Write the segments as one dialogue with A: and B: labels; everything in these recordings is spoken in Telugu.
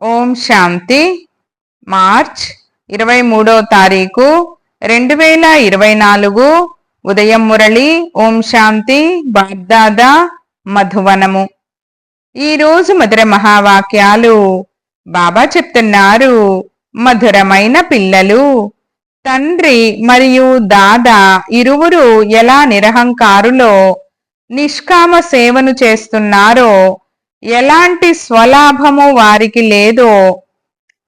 A: ఓం శాంతి. మార్చ్ ఇరవై మూడో తారీఖు రెండు వేల ఇరవై నాలుగు. ఉదయం మురళి ఓం శాంతి బాగ్దాదా మధువనము. ఈరోజు మధుర మహావాక్యాలు. బాబా చెప్తున్నారు మధురమైన పిల్లలు. తండ్రి మరియు దాదా ఇరువురు ఎలా నిరహంకారులో నిష్కామ సేవను చేస్తున్నారో ఎలాంటి స్వలాభము వారికి లేదో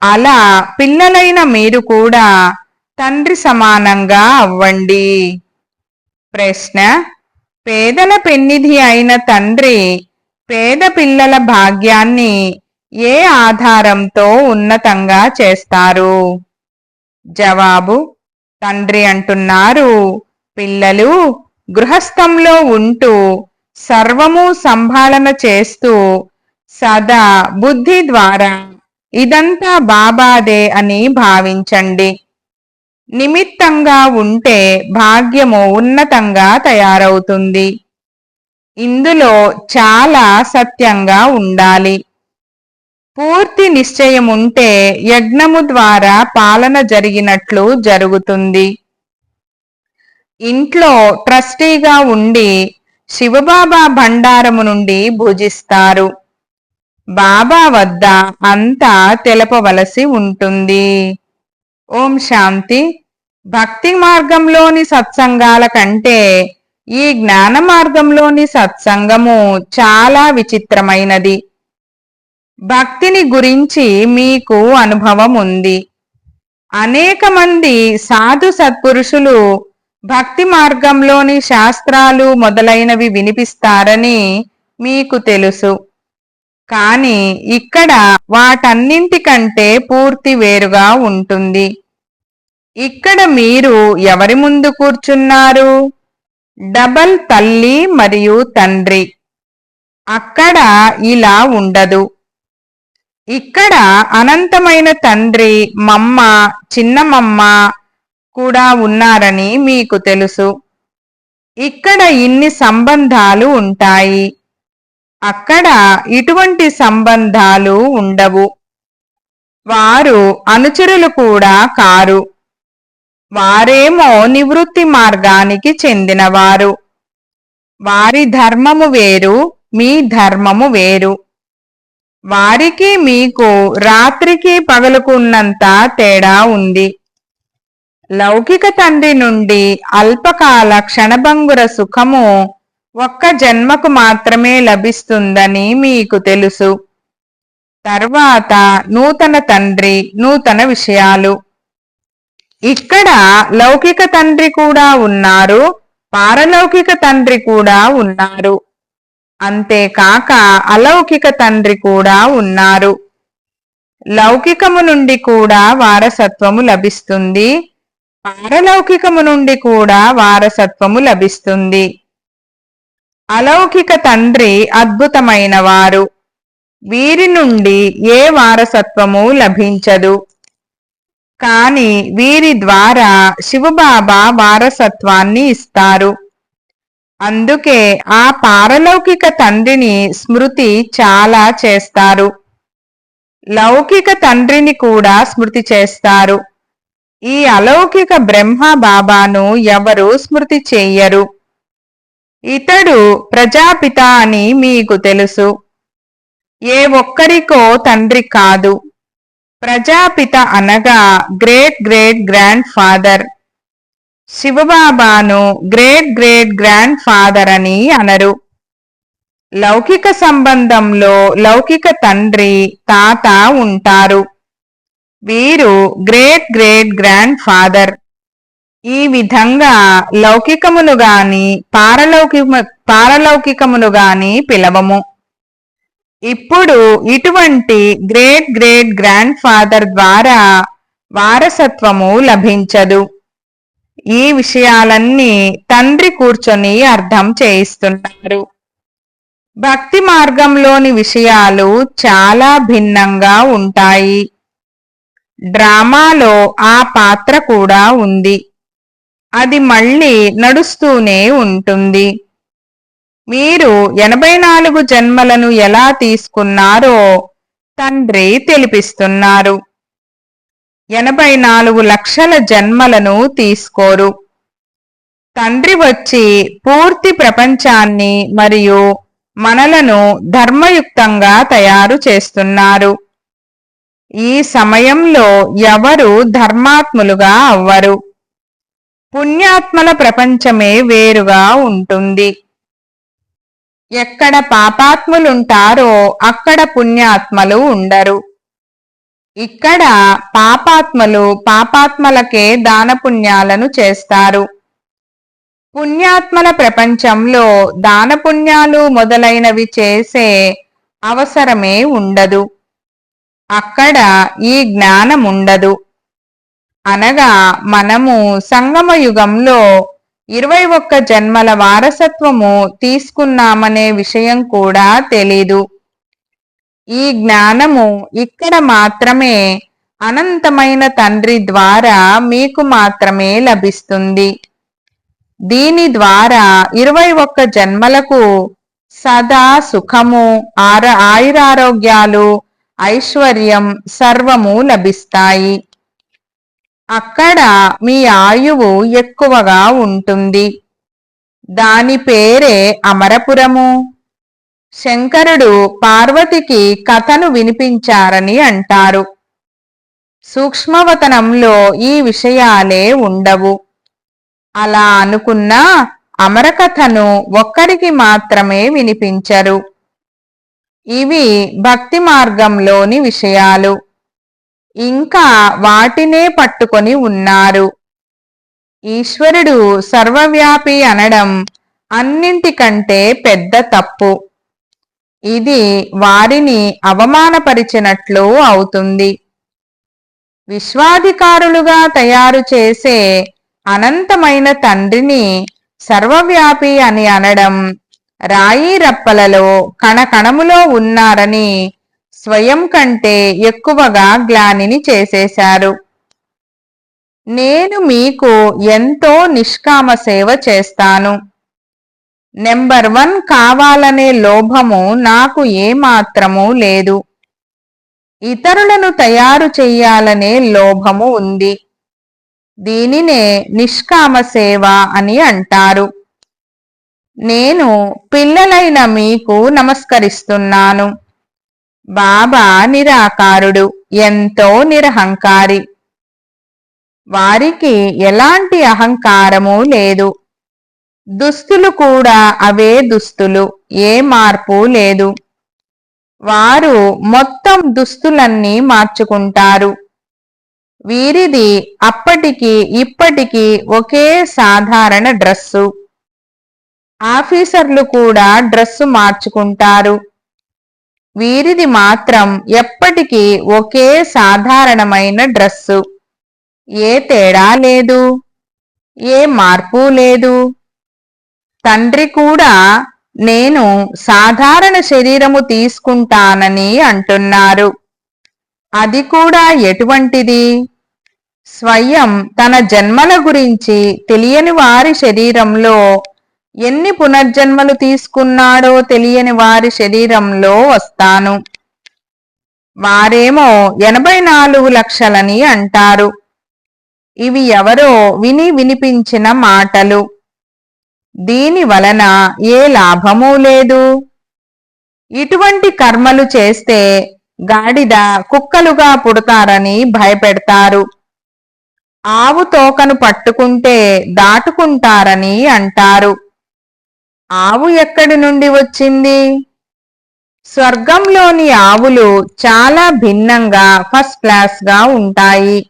A: అలా పిల్లలైన మీరు కూడా తండ్రి సమానంగా అవ్వండి. ప్రశ్న పేదల పెన్నిధి అయిన తండ్రి పేద పిల్లల భాగ్యాన్ని ఏ ఆధారంతో ఉన్నతంగా చేస్తారు? జవాబు తండ్రి అంటున్నారు పిల్లలు గృహస్థంలో ఉంటూ సర్వము సంభాళన చేస్తూ సదా బుద్ధి ద్వారా ఇదంతా బాబాదే అని భావించండి. నిమిత్తంగా ఉంటే భాగ్యము ఉన్నతంగా తయారవుతుంది. ఇందులో చాలా సత్యంగా ఉండాలి. పూర్తి నిశ్చయముంటే యజ్ఞము ద్వారా పాలన జరిగినట్లు జరుగుతుంది. ఇంట్లో ట్రస్టీగా ఉండి శివబాబా భండారము నుండి భుజిస్తారు. బాబా వద్ద అంతా తెలపవలసి ఉంటుంది. ఓం శాంతి. భక్తి మార్గంలోని సత్సంగాల కంటే ఈ జ్ఞాన మార్గంలోని సత్సంగము చాలా విచిత్రమైనది. భక్తిని గురించి మీకు అనుభవం ఉంది. అనేక మంది సాధు సత్పురుషులు భక్తి మార్గంలోని శాస్త్రాలు మొదలైనవి వినిపిస్తారని మీకు తెలుసు. కాని ఇక్కడ వాటన్నింటికంటే పూర్తి వేరుగా ఉంటుంది. ఇక్కడ మీరు ఎవరి ముందు కూర్చున్నారు? డబల్ తల్లి మరియు తండ్రి. అక్కడ ఇలా ఉండదు. ఇక్కడ అనంతమైన తండ్రి మమ్మ చిన్నమమ్మ కూడా ఉన్నారని మీకు తెలుసు. ఇక్కడ ఇన్ని సంబంధాలు ఉంటాయి. అక్కడ ఇటువంటి సంబంధాలు ఉండవు. వారు అనుచరులు కూడా కారు. వారేమో నివృత్తి మార్గానికి చెందినవారు. వారి ధర్మము వేరు మీ ధర్మము వేరు. వారికి మీకు రాత్రికి పగలుకున్నంత తేడా ఉంది. లౌకిక తండ్రి నుండి అల్పకాల క్షణభంగుర సుఖము ఒక్క జన్మకు మాత్రమే లభిస్తుందని మీకు తెలుసు. తర్వాత నూతన తండ్రి నూతన విషయాలు. ఇక్కడ లౌకిక తండ్రి కూడా ఉన్నారు పారలౌకిక తండ్రి కూడా ఉన్నారు. అంతేకాక అలౌకిక తండ్రి కూడా ఉన్నారు. లౌకికము నుండి కూడా వారసత్వము లభిస్తుంది. పారలౌకికము నుండి కూడా వారసత్వము లభిస్తుంది. అలౌకిక తండ్రి అద్భుతమైన వారు వీరి నుండి ఏ వారసత్వము లభించదు. కాని వీరి ద్వారా శివబాబా వారసత్వాన్ని ఇస్తారు. అందుకే ఆ పారలౌకిక తండ్రిని స్మృతి చాలా చేస్తారు. లౌకిక తండ్రిని కూడా స్మృతి చేస్తారు. ఈ అలౌకిక బ్రహ్మ బాబాను ఎవరు స్మృతి చెయ్యరు ఇతడు ప్రజాపిత అని మీకు తెలుసు. ఏ ఒక్కరికో తండ్రి కాదు. ప్రజాపిత అనగా గ్రేట్ గ్రేట్ గ్రాండ్ ఫాదర్. శివబాబాను గ్రేట్ గ్రేట్ గ్రాండ్ ఫాదర్ అని అనరు. లౌకిక సంబంధంలో లౌకిక తండ్రి తాత ఉంటారు. వీరు గ్రేట్ గ్రేట్ గ్రాండ్ ఫాదర్. ఈ విధంగా లౌకికమును గాని పారలౌకి పారలౌకికమును గాని పిలవము. ఇప్పుడు ఇటువంటి గ్రేట్ గ్రేట్ గ్రాండ్ ఫాదర్ ద్వారా వారసత్వము లభించదు. ఈ విషయాలన్నీ తండ్రి కూర్చొని అర్థం చేయిస్తున్నారు. భక్తి మార్గంలోని విషయాలు చాలా భిన్నంగా ఉంటాయి. డ్రామాలో ఆ పాత్ర కూడా ఉంది. అది మళ్ళీ నడుస్తూనే ఉంటుంది. మీరు ఎనభై నాలుగు జన్మలను ఎలా తీసుకున్నారో తండ్రి తెలిపిస్తున్నారు. ఎనభై నాలుగు లక్షల జన్మలను తీసుకోరు. తండ్రి వచ్చి పూర్తి ప్రపంచాన్ని మరియు మనలను ధర్మయుక్తంగా తయారు చేస్తున్నారు. ఈ సమయంలో ఎవరు ధర్మాత్ములుగా అవ్వరు. పుణ్యాత్మల ప్రపంచమే వేరుగా ఉంటుంది. ఎక్కడ పాపాత్ములుంటారో అక్కడ పుణ్యాత్మలు ఉండరు. ఇక్కడ పాపాత్మలు పాపాత్మలకే దానపుణ్యాలను చేస్తారు. పుణ్యాత్మల ప్రపంచంలో దానపుణ్యాలు మొదలైనవి చేసే అవసరమే ఉండదు. అక్కడ ఈ జ్ఞానం ఉండదు అనగా మనము సంగమ యుగంలో ఇరవై ఒక్క జన్మల వారసత్వము తీసుకున్నామనే విషయం కూడా తెలీదు. ఈ జ్ఞానము ఇక్కడ మాత్రమే అనంతమైన తండ్రి ద్వారా మీకు మాత్రమే లభిస్తుంది. దీని ద్వారా ఇరవై ఒక్క జన్మలకు సదా సుఖము ఆర ఆయురారోగ్యాలు ఐశ్వర్యం సర్వము లభిస్తాయి. అక్కడ మీ ఆయువు ఎక్కువగా ఉంటుంది. దాని పేరే అమరపురము. శంకరుడు పార్వతికి కథను వినిపించారని అంటారు. సూక్ష్మవతనంలో ఈ విషయాలే ఉండవు. అలా అనుకున్నా అమరకథను ఒక్కరికి మాత్రమే వినిపించరు. ఇవి భక్తి మార్గంలోని విషయాలు. ఇంకా వాటినే పట్టుకొని ఉన్నారు. ఈశ్వరుడు సర్వవ్యాపి అనడం అన్నింటికంటే పెద్ద తప్పు. ఇది వారిని అవమానపరిచినట్లు అవుతుంది. విశ్వాధికారులుగా తయారు చేసే అనంతమైన తండ్రిని సర్వవ్యాపి అని అనడం రాయి రప్పలలో కణకణములో ఉన్నారని స్వయం కంటే ఎక్కువగా గ్లానిని చేసేశారు. నేను మీకు ఎంతో నిష్కామ సేవ చేస్తాను. నెంబర్ వన్ కావాలనే లోభము నాకు ఏమాత్రము లేదు. ఇతరులను తయారు చెయ్యాలనే లోభము ఉంది. దీనినే నిష్కామ సేవ అని అంటారు. నేను పిల్లలైన మీకు నమస్కరిస్తున్నాను. బాబా నిరాకారుడు ఎంతో నిరహంకారి. వారికి ఎలాంటి అహంకారము లేదు. దుస్తులు కూడా అవే దుస్తులు ఏ మార్పు లేదు. వారు మొత్తం దుస్తులన్నీ మార్చుకుంటారు. వీరిది అప్పటికి ఇప్పటికి ఒకే సాధారణ డ్రస్సు. ఆఫీసర్లు కూడా డ్రెస్సు మార్చుకుంటారు. వీరిది మాత్రం ఎప్పటికీ ఒకే సాధారణమైన డ్రెస్సు. ఏ తేడా లేదు. ఏ మార్పు లేదు. తండ్రి కూడా నేను సాధారణ శరీరము తీసుకుంటానని అంటున్నారు. అది కూడా ఎటువంటిది? స్వయం తన జన్మల గురించి తెలియని వారి శరీరంలో ఎన్ని పునర్జన్మలు తీసుకున్నాడో తెలియని వారి శరీరంలో వస్తాను. వారేమో ఎనభై నాలుగు లక్షలని అంటారు. ఇవి ఎవరో విని వినిపించిన మాటలు. దీని వలన ఏ లాభమూ లేదు. ఇటువంటి కర్మలు చేస్తే గాడిద కుక్కలుగా పుడతారని భయపెడతారు. ఆవు తోకను పట్టుకుంటే దాటుకుంటారని అంటారు. ఆవు ఎక్కడి నుండి వచ్చింది? స్వర్గంలోని ఆవులు చాలా భిన్నంగా ఫస్ట్ క్లాస్గా ఉంటాయి.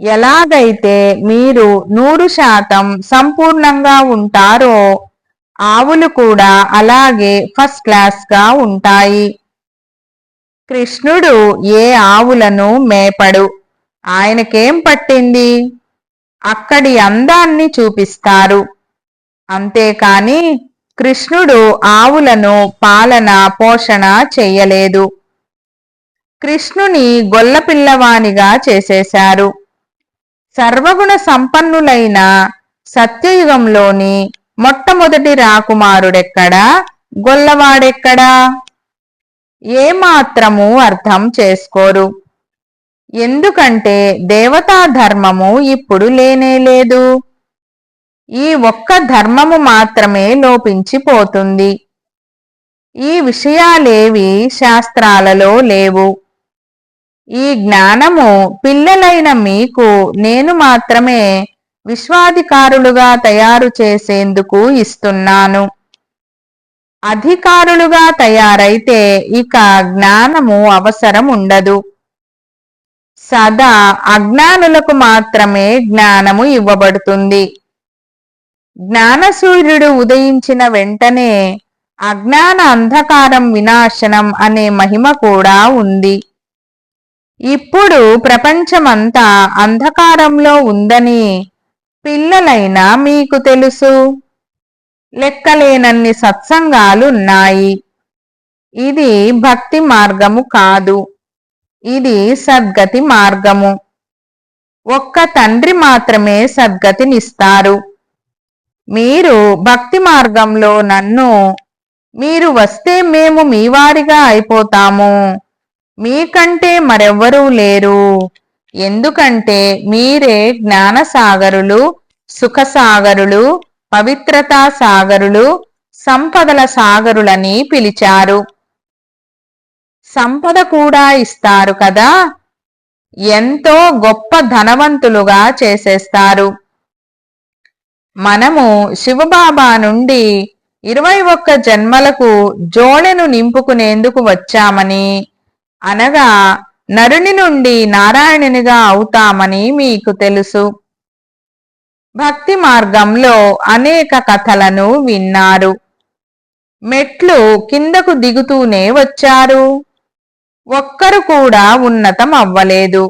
A: ఎలాగైతే మీరు నూరు శాతం సంపూర్ణంగా ఉంటారో ఆవులు కూడా అలాగే ఫస్ట్ క్లాస్గా ఉంటాయి. కృష్ణుడు ఏ ఆవులను మేపడు? ఆయనకేం పట్టింది? అక్కడి అందాన్ని చూపిస్తారు. అంతేకాని కృష్ణుడు ఆవులను పాలన పోషణ చెయ్యలేదు కృష్ణుని గొల్లపిల్లవానిగా చేసేశారు. సర్వగుణ సంపన్నులైన సత్యయుగంలోని మొట్టమొదటి రాకుమారుడెక్కడా? గొల్లవాడెక్కడా? ఏమాత్రము అర్థం చేసుకోరు. ఎందుకంటే దేవతా ధర్మము ఇప్పుడు లేనే లేదు. ఈ ఒక్క ధర్మము మాత్రమే లోపించిపోతుంది. ఈ విషయాలేవి శాస్త్రాలలో లేవు. ఈ జ్ఞానము పిల్లలైన మీకు నేను మాత్రమే విశ్వాధికారులుగా తయారు చేసేందుకు ఇస్తున్నాను. అధికారులుగా తయారైతే ఇక జ్ఞానము అవసరం ఉండదు. సదా అజ్ఞానులకు మాత్రమే జ్ఞానము ఇవ్వబడుతుంది. జ్ఞానసూర్యుడు ఉదయించిన వెంటనే అజ్ఞాన అంధకారం వినాశనం అనే మహిమ కూడా ఉంది. ఇప్పుడు ప్రపంచమంతా అంధకారంలో ఉందని పిల్లలైనా మీకు తెలుసు. లెక్కలేనన్ని సత్సంగాలు ఉన్నాయి ఇది భక్తి మార్గము కాదు. ఇది సద్గతి మార్గము. ఒక్క తండ్రి మాత్రమే సద్గతినిస్తారు. మీరు భక్తి మార్గంలో నన్ను మీరు వస్తే మేము మీ వారిగా అయిపోతాము. మీకంటే మరెవ్వరూ లేరు. ఎందుకంటే మీరే జ్ఞానసాగరులు సుఖసాగరులు పవిత్రతా సాగరులు సంపదల సాగరులని పిలిచారు. సంపద కూడా ఇస్తారు కదా? ఎంతో గొప్ప ధనవంతులుగా చేసేస్తారు. మనము శివబాబా నుండి ఇరవై ఒక్క జన్మలకు జోళెను నింపుకునేందుకు వచ్చామని అనగా నరుని నుండి నారాయణునిగా అవుతామని మీకు తెలుసు. భక్తి మార్గంలో అనేక కథలను విన్నారు. మెట్లు కిందకు దిగుతూనే వచ్చారు. ఒక్కరు కూడా ఉన్నతం అవ్వలేదు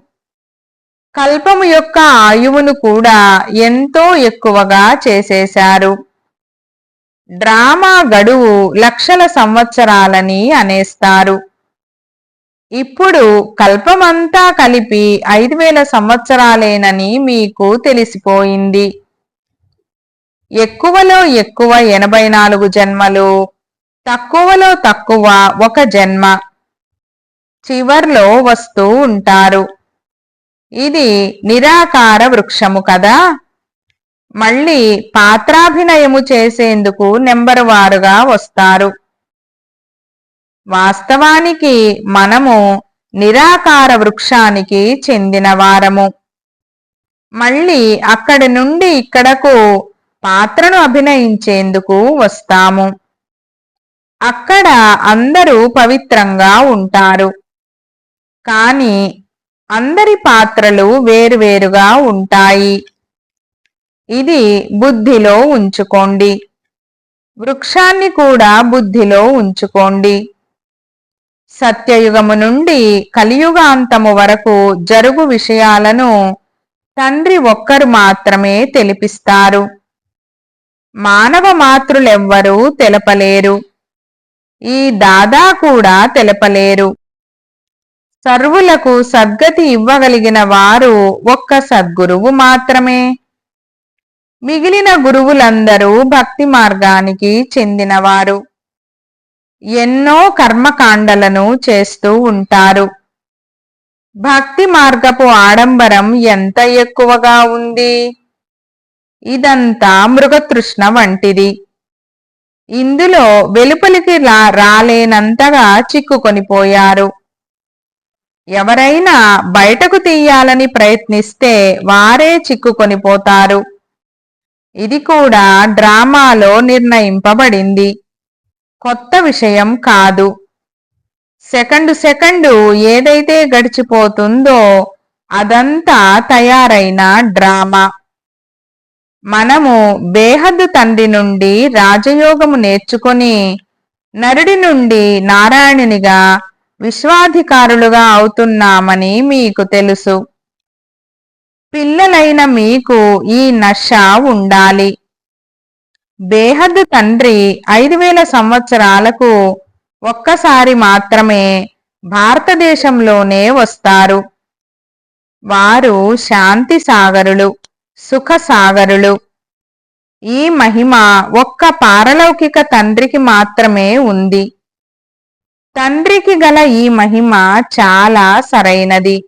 A: కల్పము యొక్క ఆయువును కూడా ఎంతో ఎక్కువగా చేసేశారు. డ్రామా గడువు లక్షల సంవత్సరాలని అనేస్తారు. ఇప్పుడు కల్పమంతా కలిపి ఐదు వేల సంవత్సరాలేనని మీకు తెలిసిపోయింది. ఎక్కువలో ఎక్కువ ఎనభై నాలుగు జన్మలు తక్కువలో తక్కువ ఒక జన్మ. చివర్లో వస్తూ ఉంటారు. ఇది నిరాకార వృక్షము కదా. మళ్ళీ పాత్రాభినయము చేసేందుకు నెంబరు వారుగా వస్తారు. వాస్తవానికి మనము నిరాకార వృక్షానికి చెందిన వారము. మళ్ళీ అక్కడి నుండి ఇక్కడకు పాత్రను అభినయించేందుకు వస్తాము. అక్కడ అందరూ పవిత్రంగా ఉంటారు. కానీ అందరి పాత్రలు వేరువేరుగా ఉంటాయి. ఇది బుద్ధిలో ఉంచుకోండి. వృక్షాన్ని కూడా బుద్ధిలో ఉంచుకోండి. సత్యయుగము నుండి కలియుగాంతము వరకు జరుగు విషయాలను తండ్రి ఒక్కరు మాత్రమే తెలిపిస్తారు. మానవ మాతృలెవ్వరూ తెలపలేరు. ఈ దాదా కూడా తెలపలేరు. సర్వులకు సద్గతి ఇవ్వగలిగిన వారు ఒక్క సద్గురువు మాత్రమే. మిగిలిన గురువులందరూ భక్తి మార్గానికి చెందినవారు. ఎన్నో కర్మకాండలను చేస్తూ ఉంటారు. భక్తి మార్గపు ఆడంబరం ఎంత ఎక్కువగా ఉంది? ఇదంతా మృగతృష్ణ వంటిది. ఇందులో వెలుపలికి రాలేనంతగా చిక్కుకొనిపోయారు ఎవరైనా బయటకు తీయాలని ప్రయత్నిస్తే వారే చిక్కుకొని పోతారు. ఇది కూడా డ్రామాలో నిర్ణయింపబడింది. కొత్త విషయం కాదు. సెకండు సెకండు ఏదైతే గడిచిపోతుందో అదంతా తయారైన డ్రామా. మనము బేహద్దు తండ్రి నుండి రాజయోగము నేర్చుకొని నరుడి నుండి నారాయణునిగా విశ్వాధికారులుగా అవుతున్నామని మీకు తెలుసు. పిల్లలైన మీకు ఈ నష ఉండాలి. బేహద్ తండ్రి ఐదు వేల సంవత్సరాలకు ఒక్కసారి మాత్రమే భారతదేశంలోనే వస్తారు. వారు శాంతి సాగరులు సుఖ సాగరులు. ఈ మహిమ ఒక్క పారలౌకిక తండ్రికి మాత్రమే ఉంది. తండ్రికి గల ఈ మహిమ చాలా సరైనది.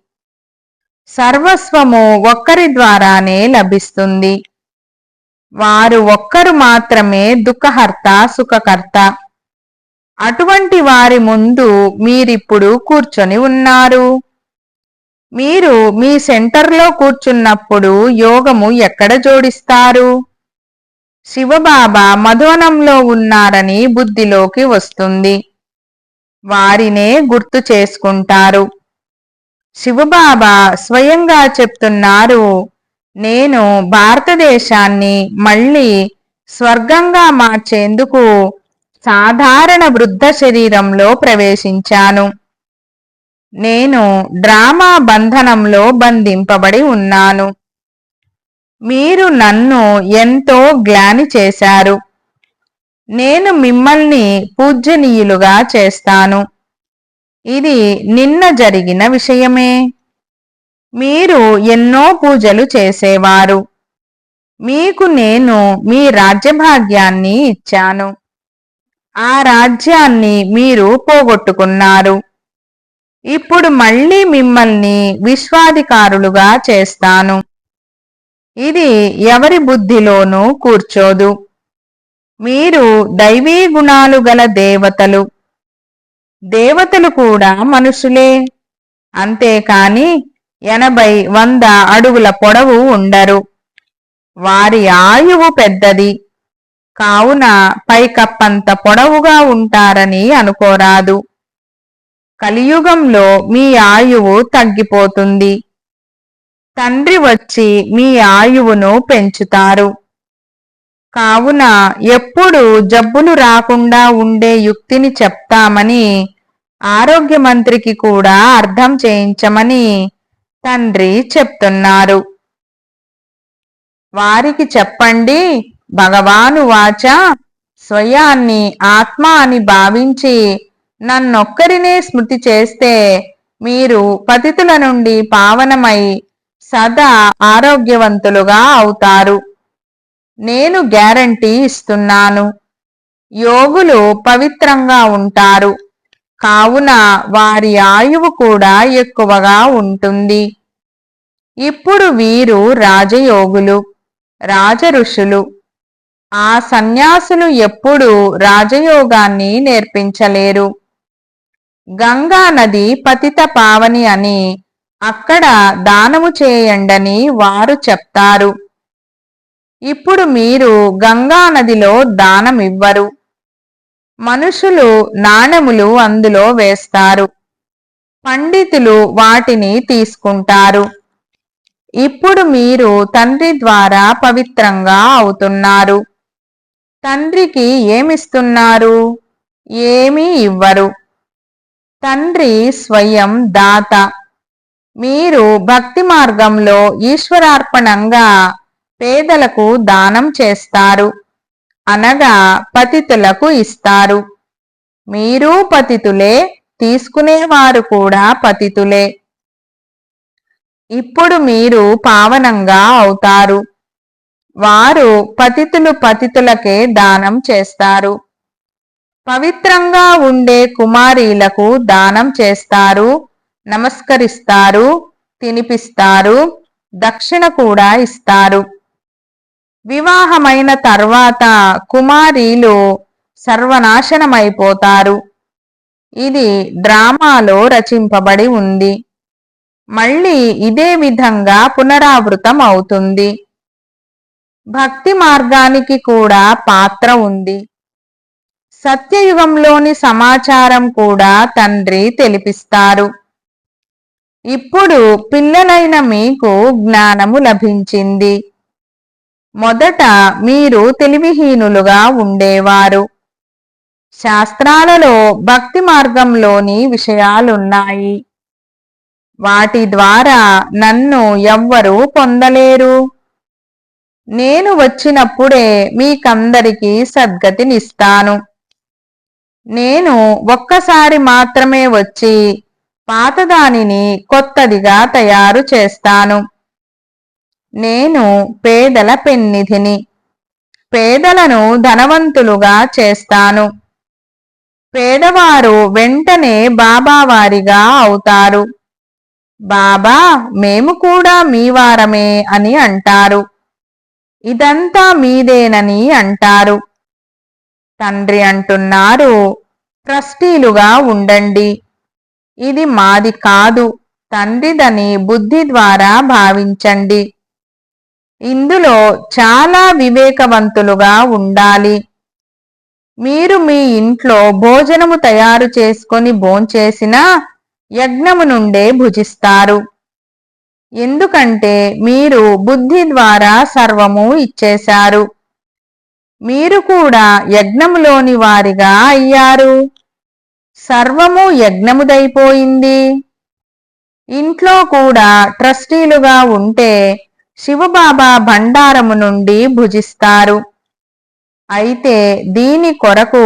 A: సర్వస్వము ఒక్కరి ద్వారానే లభిస్తుంది. వారు ఒక్కరు మాత్రమే దుఃఖహర్త సుఖకర్త. అటువంటి వారి ముందు మీరిప్పుడు కూర్చొని ఉన్నారు. మీరు మీ సెంటర్లో కూర్చున్నప్పుడు యోగము ఎక్కడ జోడిస్తారు? శివబాబా మధోనంలో ఉన్నారని బుద్ధిలోకి వస్తుంది. వారినే గుర్తు చేసుకుంటారు. శివబాబా స్వయంగా చెప్తున్నారు నేను భారతదేశాన్ని మళ్ళీ స్వర్గంగా మార్చేందుకు సాధారణ వృద్ధ శరీరంలో ప్రవేశించాను. నేను డ్రామా బంధనంలో బంధింపబడి ఉన్నాను. మీరు నన్ను ఎంతో గ్లాని చేశారు. నేను మిమ్మల్ని పూజ్యనీయులుగా చేస్తాను. ఇది నిన్న జరిగిన విషయమే. మీరు ఎన్నో పూజలు చేసేవారు. మీకు నేను మీ రాజ్యభాగ్యాన్ని ఇచ్చాను. ఆ రాజ్యాన్ని మీరు పోగొట్టుకున్నారు. ఇప్పుడు మళ్ళీ మిమ్మల్ని విశ్వాధికారులుగా చేస్తాను. ఇది ఎవరి బుద్ధిలోనూ కూర్చోదు. మీరు దైవీ గుణాలు గల దేవతలు. దేవతలు కూడా మనుషులే. అంతేకాని ఎనభై వంద అడుగుల పొడవు ఉండరు. వారి ఆయువు పెద్దది. కావున పైకప్పంత పొడవుగా ఉంటారని అనుకోరాదు. కలియుగంలో మీ ఆయువు తగ్గిపోతుంది. తండ్రి వచ్చి మీ ఆయువును పెంచుతారు. కావున ఎప్పుడు జబ్బులు రాకుండా ఉండే యుక్తిని చెప్తామని ఆరోగ్య మంత్రికి కూడా అర్థం చేయించమని తండ్రి చెప్తున్నారు. వారికి చెప్పండి భగవాను వాచ స్వయాన్ని ఆత్మ అని భావించి నన్నొక్కరినే స్మృతి చేస్తే మీరు పతితుల నుండి పావనమై సదా ఆరోగ్యవంతులుగా అవుతారు. నేను గ్యారంటీ ఇస్తున్నాను. యోగులు పవిత్రంగా ఉంటారు. కావున వారి ఆయువు కూడా ఎక్కువగా ఉంటుంది. ఇప్పుడు వీరు రాజయోగులు రాజఋషులు. ఆ సన్యాసులు ఎప్పుడూ రాజయోగాన్ని నేర్పించలేరు. గంగా నది పతిత పావని అని అక్కడ దానము చేయండని వారు చెప్తారు. ఇప్పుడు మీరు గంగా నదిలో దానమివ్వరు మనుషులు నాణెములు అందులో వేస్తారు. పండితులు వాటిని తీసుకుంటారు. ఇప్పుడు మీరు తండ్రి ద్వారా పవిత్రంగా అవుతున్నారు. తండ్రికి ఏమిస్తున్నారు? ఏమీ ఇవ్వరు. తండ్రి స్వయం దాత. మీరు భక్తి మార్గంలో ఈశ్వరార్పణంగా పేదలకు దానం చేస్తారు. అనగా పతితులకు ఇస్తారు. మీరు పతితులే తీసుకునేవారు కూడా పతితులే. ఇప్పుడు మీరు పావనంగా అవుతారు. వారు పతితులు పతితులకే దానం చేస్తారు. పవిత్రంగా ఉండే కుమారీలకు దానం చేస్తారు. నమస్కరిస్తారు తినిపిస్తారు దక్షిణ కూడా ఇస్తారు. వివాహమైన తర్వాత కుమారీలు సర్వనాశనమైపోతారు. ఇది డ్రామాలో రచింపబడి ఉంది. మళ్ళీ ఇదే విధంగా పునరావృతం అవుతుంది. భక్తి మార్గానికి కూడా పాత్ర ఉంది. సత్యయుగంలోని సమాచారం కూడా తండ్రి తెలిపిస్తారు. ఇప్పుడు పిల్లలైన మీకు జ్ఞానము లభించింది. మొదట మీరు తెలివిహీనులుగా ఉండేవారు. శాస్త్రాలలో భక్తి మార్గంలోని విషయాలున్నాయి. వాటి ద్వారా నన్ను ఎవ్వరూ పొందలేరు. నేను వచ్చినప్పుడే మీకందరికీ సద్గతినిస్తాను. నేను ఒక్కసారి మాత్రమే వచ్చి పాతదానిని కొత్తదిగా తయారు చేస్తాను. నేను పేదల పెన్నిధిని పేదలను ధనవంతులుగా చేస్తాను. పేదవారు వెంటనే బాబావారిగా అవుతారు. బాబా మేము కూడా మీ వారమే అని అంటారు. ఇదంతా మీదేనని అంటారు. తండ్రి అంటున్నారు ట్రస్టీలుగా ఉండండి. ఇది మాది కాదు తండ్రిదని బుద్ధి ద్వారా భావించండి. ఇందులో చాలా వివేకవంతులుగా ఉండాలి. మీరు మీ ఇంట్లో భోజనము తయారు చేసుకొని భోంచేసినా యజ్ఞము నుండే భుజిస్తారు. ఎందుకంటే మీరు బుద్ధి ద్వారా సర్వము ఇచ్చేశారు. మీరు కూడా యజ్ఞములోని వారిగా అయ్యారు. సర్వము యజ్ఞముదైపోయింది. ఇంట్లో కూడా ట్రస్టీలుగా ఉంటే శివబాబా భండారము నుండి భుజిస్తారు. అయితే దీని కొరకు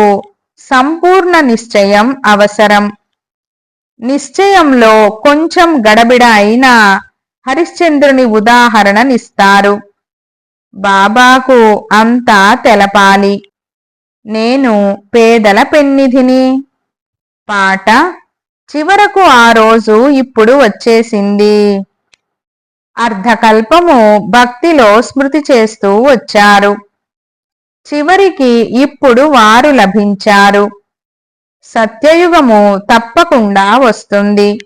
A: సంపూర్ణ నిశ్చయం అవసరం. నిశ్చయంలో కొంచెం గడబిడ అయినా హరిశ్చంద్రుని ఉదాహరణనిస్తారు బాబాకు అంతా తెలపాలి. నేను పేదల పెన్నిధిని. పాట చివరకు ఆ రోజు ఇప్పుడు వచ్చేసింది. అర్ధకల్పము భక్తిలో స్మృతి చేస్తూ వచ్చారు. చివరికి ఇప్పుడు వారు లభించారు. సత్యయుగము తప్పకుండా వస్తుంది.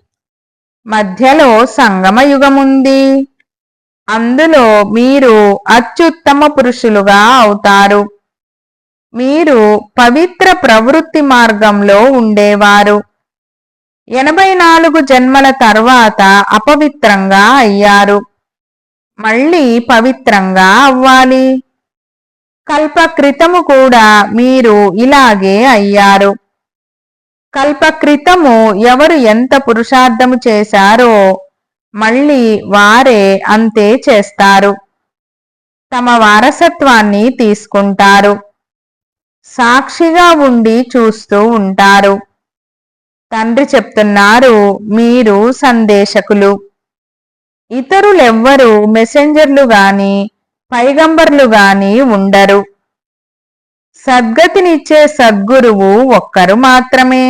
A: మధ్యలో సంగమయుగముంది. అందులో మీరు అత్యుత్తమ పురుషులుగా అవుతారు. మీరు పవిత్ర ప్రవృత్తి మార్గంలో ఉండేవారు. ఎనభై నాలుగు జన్మల తర్వాత అపవిత్రంగా అయ్యారు. మళ్ళీ పవిత్రంగా అవ్వాలి. కల్ప క్రితము కూడా మీరు ఇలాగే అయ్యారు. కల్ప క్రితము ఎవరు ఎంత పురుషార్థము చేశారో మళ్ళీ వారే అంతే చేస్తారు. తమ వారసత్వాన్ని తీసుకుంటారు. సాక్షిగా ఉండి చూస్తూ ఉంటారు. తండ్రి చెప్తున్నారు మీరు సందేశకులు. ఇతరులెవ్వరూ మెసెంజర్లు గాని పైగంబర్లు గాని ఉండరు. సద్గతినిచ్చే సద్గురువు ఒక్కరు మాత్రమే.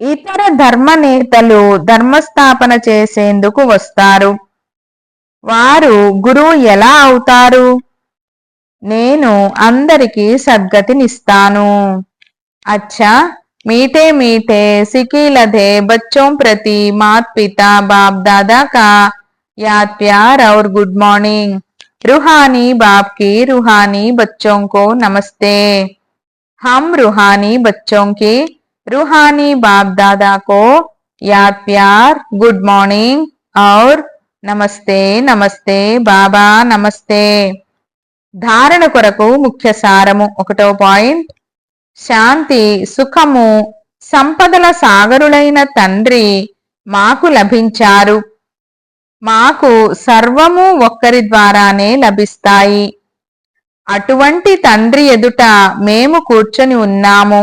A: ఇతర ధర్మనేతలు ధర్మస్థాపన చేసేందుకు వస్తారు. వారు గురువు ఎలా అవుతారు? నేను అందరికీ సద్గతినిస్తాను. అచ్చా मीठे मीठे सिकी लधे बच्चों प्रति मात पिता बाप दादा का याद प्यार और गुड मॉर्निंग रूहानी बाप की रूहानी बच्चों को नमस्ते हम रूहानी बच्चों के रूहानी बाप दादा को याद प्यार गुड मॉर्निंग और నమస్తే నమస్తే బాబా నమస్తే ధారణ కొరకు ముఖ్య సారము ఒకటో పాయింట్ శాంతి సుఖము సంపదల సాగరులైన తండ్రి మాకు లభించారు. మాకు సర్వము ఒక్కరి ద్వారానే లభిస్తాయి. అటువంటి తండ్రి ఎదుట మేము కూర్చొని ఉన్నాము.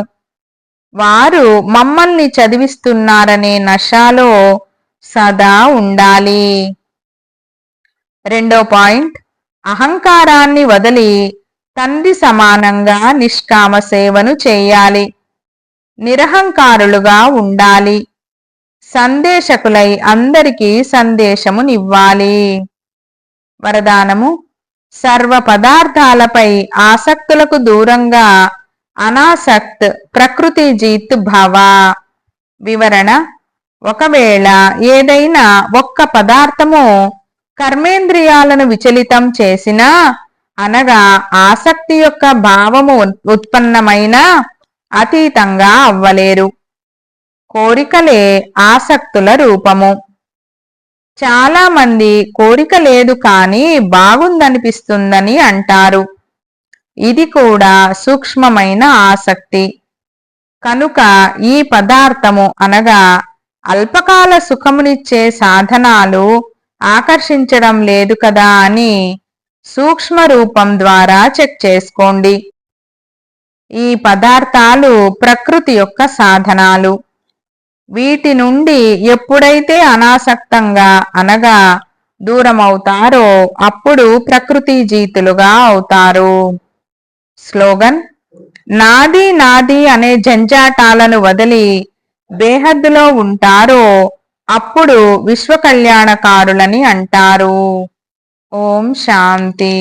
A: వారు మమ్మల్ని చదివిస్తున్నారనే నషాలో సదా ఉండాలి. రెండో పాయింట్ అహంకారాన్ని వదిలి తండ్రి సమానంగా నిష్కామ సేవను చేయాలి. నిరహంకారులుగా ఉండాలి. సందేశకులై అందరికీ సందేశమునివ్వాలి. వరదానము సర్వ పదార్థాలపై ఆసక్తులకు దూరంగా అనాసక్త్ ప్రకృతి జీత్ భవ. వివరణ ఒకవేళ ఏదైనా ఒక్క పదార్థము కర్మేంద్రియాలను విచలితం చేసినా అనగా ఆసక్తి యొక్క భావము ఉత్పన్నమైన అతీతంగా అవ్వలేరు. కోరికలే ఆసక్తుల రూపము. చాలా మంది కోరిక లేదు కానీ బాగుందనిపిస్తుందని అంటారు. ఇది కూడా సూక్ష్మమైన ఆసక్తి. కనుక ఈ పదార్థము అనగా అల్పకాల సుఖమునిచ్చే సాధనాలు ఆకర్షించడం లేదు కదా అని సూక్ష్మ రూపం ద్వారా చెక్ చేసుకోండి. ఈ పదార్థాలు ప్రకృతి యొక్క సాధనాలు. వీటి నుండి ఎప్పుడైతే అనాసక్తంగా అనగా దూరమవుతారో అప్పుడు ప్రకృతి జీతులుగా అవుతారు. స్లోగన్ నాది నాది అనే జంజాటాలను వదిలి బేహద్దులో ఉంటారో అప్పుడు విశ్వ కళ్యాణకారులని అంటారు. ఓం శాంతి.